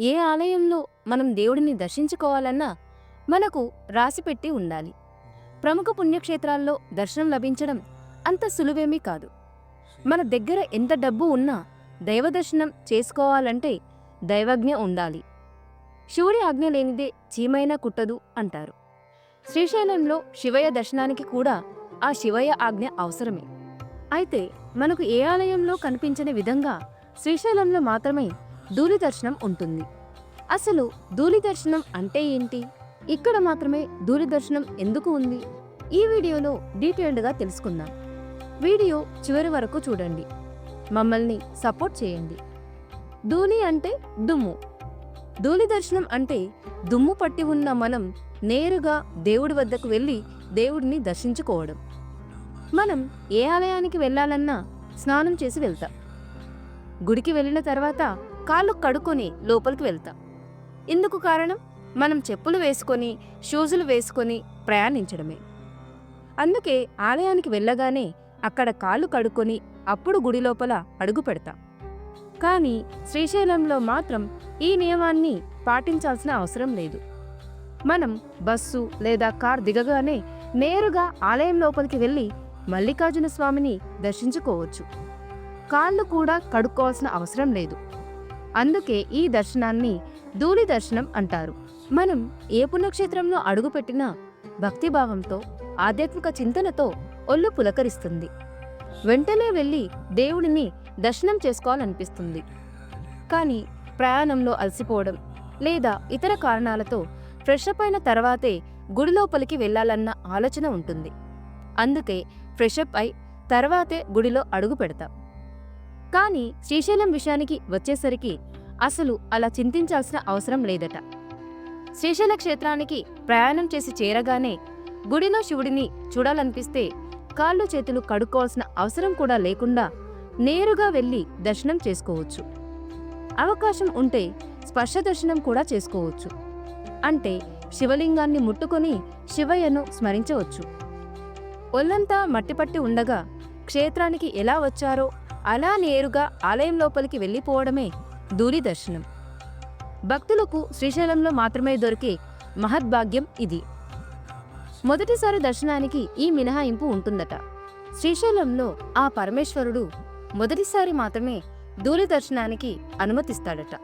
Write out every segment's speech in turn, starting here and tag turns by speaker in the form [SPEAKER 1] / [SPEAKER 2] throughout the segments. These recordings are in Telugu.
[SPEAKER 1] ఏ ఆలయంలో మనం దేవుడిని దర్శించుకోవాలన్నా మనకు రాసిపెట్టి ఉండాలి. ప్రముఖ పుణ్యక్షేత్రాల్లో దర్శనం లభించడం అంత సులువేమీ కాదు. మన దగ్గర ఎంత డబ్బు ఉన్నా దైవదర్శనం చేసుకోవాలంటే దైవజ్ఞ ఉండాలి. శివుడి ఆజ్ఞ లేనిదే చీమైనా కుట్టదు అంటారు. శ్రీశైలంలో శివయ్య దర్శనానికి కూడా ఆ శివయ్య ఆజ్ఞ అవసరమే. అయితే మనకు ఏ ఆలయంలో కనిపించని విధంగా శ్రీశైలంలో మాత్రమే దూరదర్శనం ఉంటుంది. అసలు ధూళి దర్శనం అంటే ఏంటి? ఇక్కడ మాత్రమే దూరదర్శనం ఎందుకు ఉంది? ఈ వీడియోలో డీటెయిల్డ్గా తెలుసుకుందాం. వీడియో చివరి వరకు చూడండి. మమ్మల్ని సపోర్ట్ చేయండి. ధూళి అంటే దుమ్ము. ధూళి దర్శనం అంటే దుమ్ము పట్టి ఉన్న మనం నేరుగా దేవుడి వద్దకు వెళ్ళి దేవుడిని దర్శించుకోవడం. మనం ఏ ఆలయానికి వెళ్ళాలన్నా స్నానం చేసి వెళ్తాం. గుడికి వెళ్ళిన తర్వాత కాళ్ళు కడుక్కొని లోపలికి వెళ్తాం. ఇందుకు కారణం మనం చెప్పులు వేసుకొని షూజులు వేసుకొని ప్రయాణించడమే. అందుకే ఆలయానికి వెళ్ళగానే అక్కడ కాళ్ళు కడుక్కొని అప్పుడు గుడి లోపల అడుగు పెడతాం. కానీ శ్రీశైలంలో మాత్రం ఈ నియమాన్ని పాటించాల్సిన అవసరం లేదు. మనం బస్సు లేదా కార్ దిగగానే నేరుగా ఆలయం లోపలికి వెళ్ళి మల్లికార్జున స్వామిని దర్శించుకోవచ్చు. కాళ్ళు కూడా కడుక్కోవాల్సిన అవసరం లేదు. అందుకే ఈ దర్శనాన్ని ధూళి దర్శనం అంటారు. మనం ఏ పుణ్యక్షేత్రంలో అడుగుపెట్టినా భక్తిభావంతో ఆధ్యాత్మిక చింతనతో ఒళ్ళు పులకరిస్తుంది. వెంటనే వెళ్ళి దేవుడిని దర్శనం చేసుకోవాలనిపిస్తుంది. కానీ ప్రయాణంలో అలసిపోవడం లేదా ఇతర కారణాలతో ఫ్రెష్ అప్ అయిన తర్వాతే గుడి లోపలికి వెళ్ళాలన్న ఆలోచన ఉంటుంది. అందుకే ఫ్రెష్ అప్ అయి తర్వాతే గుడిలో అడుగు పెడతాం. కానీ శ్రీశైలం విషయానికి వచ్చేసరికి అసలు అలా చింతించాల్సిన అవసరం లేదట. శ్రీశైల క్షేత్రానికి ప్రయాణం చేసి చేరగానే గుడిలో శివుడిని చూడాలనిపిస్తే కాళ్ళు చేతులు కడుక్కోవాల్సిన అవసరం కూడా లేకుండా నేరుగా వెళ్ళి దర్శనం చేసుకోవచ్చు. అవకాశం ఉంటే స్పర్శ దర్శనం కూడా చేసుకోవచ్చు. అంటే శివలింగాన్ని ముట్టుకొని శివయ్యను స్మరించవచ్చు. ఒళ్ళంతా మట్టిపట్టి ఉండగా క్షేత్రానికి ఎలా వచ్చారో అలా నేరుగా ఆలయం లోపలికి వెళ్ళిపోవడమే దూరి దర్శనం భక్తులకు శ్రీశైలంలో మాత్రమే దొరికే మహద్భాగ్యం ఇది. మొదటిసారి దర్శనానికి ఈ మినహాయింపు ఉంటుందట. శ్రీశైలంలో ఆ పరమేశ్వరుడు మొదటిసారి మాత్రమే దూరి దర్శనానికి అనుమతిస్తాడట.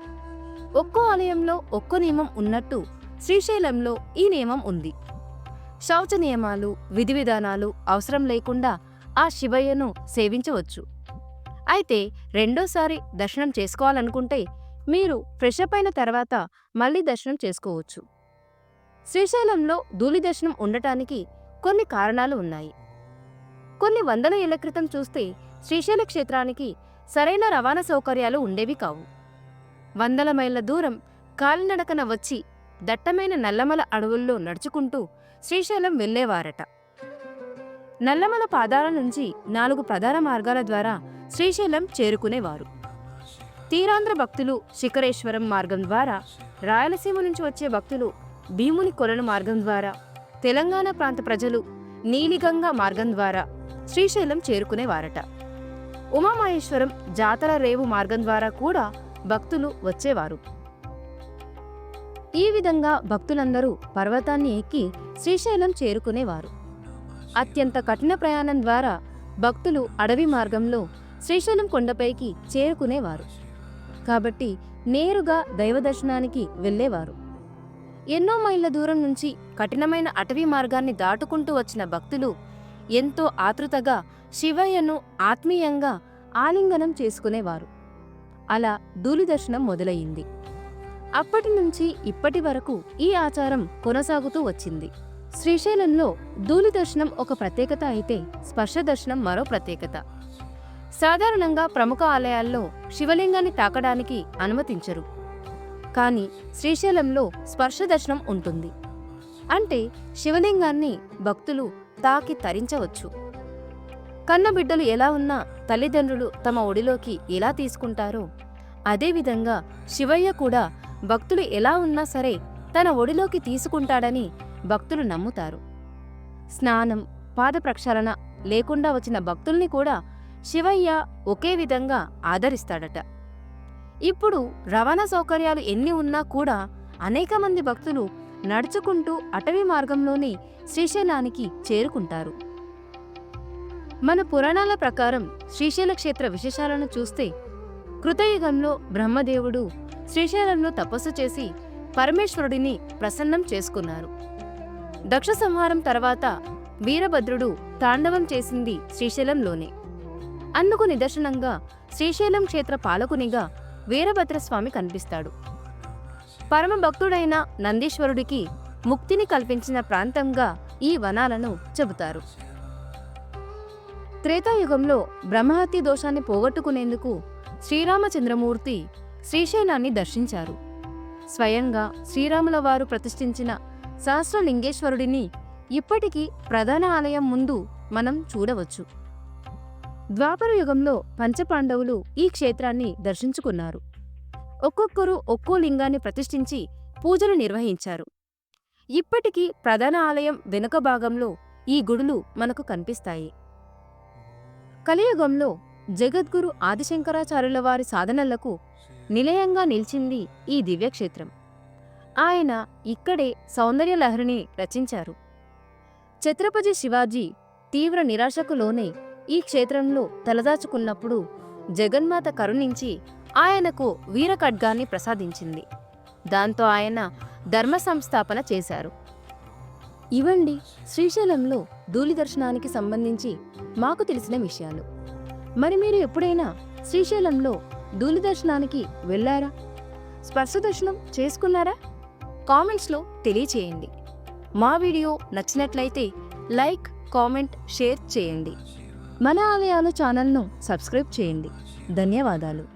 [SPEAKER 1] ఒక్కో ఆలయంలో ఒక్కో నియమం ఉన్నట్టు శ్రీశైలంలో ఈ నియమం ఉంది. శౌచ నియమాలు విధి విధానాలు అవసరం లేకుండా ఆ శివయ్యను సేవించవచ్చు. అయితే రెండోసారి దర్శనం చేసుకోవాలనుకుంటే మీరు ఫ్రెష్ అప్ అయిన తర్వాత మళ్ళీ దర్శనం చేసుకోవచ్చు. శ్రీశైలంలో ధూళి దర్శనం ఉండటానికి కొన్ని కారణాలు ఉన్నాయి. కొన్ని వందల ఏళ్ళ క్రితం చూస్తే శ్రీశైల క్షేత్రానికి సరైన రవాణా సౌకర్యాలు ఉండేవి కావు. వందల మైళ్ళ దూరం కాలినడకన వచ్చి దట్టమైన నల్లమల అడవుల్లో నడుచుకుంటూ శ్రీశైలం వెళ్ళేవారట. నల్లమల పాదాల నుంచి నాలుగు ప్రధాన మార్గాల ద్వారా శ్రీశైలం చేరుకునేవారు. తీరాంధ్ర భక్తులు శిఖరేశ్వరం మార్గం ద్వారా రాయలసీమ నుంచి వచ్చే భక్తులు భీముని కొలను మార్గం ద్వారా తెలంగాణ ప్రాంత ప్రజలు నీలిగంగా మార్గం ద్వారా శ్రీశైలం చేరుకునేవారట. ఉమామహేశ్వరం జాతర రేవు మార్గం ద్వారా కూడా భక్తులు వచ్చేవారు. ఈ విధంగా భక్తులందరూ పర్వతాన్ని ఎక్కి శ్రీశైలం చేరుకునేవారు. అత్యంత కఠిన ప్రయాణం ద్వారా భక్తులు అడవి మార్గంలో శ్రీశైలం కొండపైకి చేరుకునేవారు. కాబట్టి నేరుగా దైవ దర్శనానికి వెళ్ళేవారు. ఎన్నో మైళ్ళ దూరం నుంచి కఠినమైన అటవీ మార్గాన్ని దాటుకుంటూ వచ్చిన భక్తులు ఎంతో ఆతృతగా శివయ్యను ఆత్మీయంగా ఆలింగనం చేసుకునేవారు. అలా ధూళి దర్శనం మొదలయ్యింది. అప్పటి నుంచి ఇప్పటి వరకు ఈ ఆచారం కొనసాగుతూ వచ్చింది. శ్రీశైలంలో ధూళి దర్శనం ఒక ప్రత్యేకత అయితే స్పర్శ దర్శనం మరో ప్రత్యేకత. సాధారణంగా ప్రముఖ ఆలయాల్లో శివలింగాన్ని తాకడానికి అనుమతించరు. కానీ శ్రీశైలంలో స్పర్శ దర్శనం ఉంటుంది. అంటే శివలింగాన్ని భక్తులు తాకి తరించవచ్చు. కన్నబిడ్డలు ఎలా ఉన్నా తల్లిదండ్రులు తమ ఒడిలోకి ఎలా తీసుకుంటారో అదేవిధంగా శివయ్య కూడా భక్తులు ఎలా ఉన్నా సరే తన ఒడిలోకి తీసుకుంటాడని భక్తులు నమ్ముతారు. స్నానం పాద ప్రక్షాళన లేకుండా వచ్చిన భక్తుల్ని కూడా శివయ్య ఒకే విధంగా ఆదరిస్తాడట. ఇప్పుడు రవాణా సౌకర్యాలు ఎన్ని ఉన్నా కూడా అనేక మంది భక్తులు నడుచుకుంటూ అటవీ మార్గంలోనే శ్రీశైలానికి చేరుకుంటారు. మన పురాణాల ప్రకారం శ్రీశైల క్షేత్ర విశేషాలను చూస్తే కృతయుగంలో బ్రహ్మదేవుడు శ్రీశైలంలో తపస్సు చేసి పరమేశ్వరుడిని ప్రసన్నం చేసుకున్నారు. దక్ష సంహారం తర్వాత వీరభద్రుడు తాండవం చేసింది శ్రీశైలంలోనే. అందుకు నిదర్శనంగా శ్రీశైలం క్షేత్ర పాలకునిగా వీరభద్రస్వామి కనిపిస్తాడు. పరమ భక్తుడైన నందీశ్వరుడికి ముక్తిని కల్పించిన ప్రాంతంగా ఈ వనాలను చెబుతారు. త్రేతాయుగంలో బ్రహ్మహత్య దోషాన్ని పోగొట్టుకునేందుకు శ్రీరామచంద్రమూర్తి శ్రీశైలాన్ని దర్శించారు. స్వయంగా శ్రీరాముల వారు ప్రతిష్ఠించిన సహస్రలింగేశ్వరుడిని ఇప్పటికీ ప్రధాన ఆలయం ముందు మనం చూడవచ్చు. ద్వాపర యుగంలో పంచపాండవులు ఈ క్షేత్రాన్ని దర్శించుకున్నారు. ఒక్కొక్కరు ఒక్కో లింగాన్ని ప్రతిష్ఠించి పూజలు నిర్వహించారు. ఇప్పటికీ ప్రధాన ఆలయం వెనుక భాగంలో ఈ గుడులు మనకు కనిపిస్తాయి. కలియుగంలో జగద్గురు ఆదిశంకరాచార్యుల వారి సాధనలకు నిలయంగా నిలిచింది ఈ దివ్యక్షేత్రం. ఆయన ఇక్కడే సౌందర్య లహరిని రచించారు. ఛత్రపతి శివాజీ తీవ్ర నిరాశకు లోనే ఈ క్షేత్రంలో తలదాచుకున్నప్పుడు జగన్మాత కరుణించి ఆయనకు వీరఖడ్గాన్ని ప్రసాదించింది. దాంతో ఆయన ధర్మ సంస్థాపన చేశారు. ఇవండి శ్రీశైలంలో ధూళి దర్శనానికి సంబంధించి మాకు తెలిసిన విషయాలు. మరి మీరు ఎప్పుడైనా శ్రీశైలంలో ధూళి దర్శనానికి వెళ్ళారా? స్పర్శ దర్శనం చేసుకున్నారా? కామెంట్స్లో తెలియచేయండి. మా వీడియో నచ్చినట్లయితే లైక్ కామెంట్ షేర్ చేయండి. మన ఆలయాలు ఛానల్ను సబ్స్క్రైబ్ చేయండి. ధన్యవాదాలు.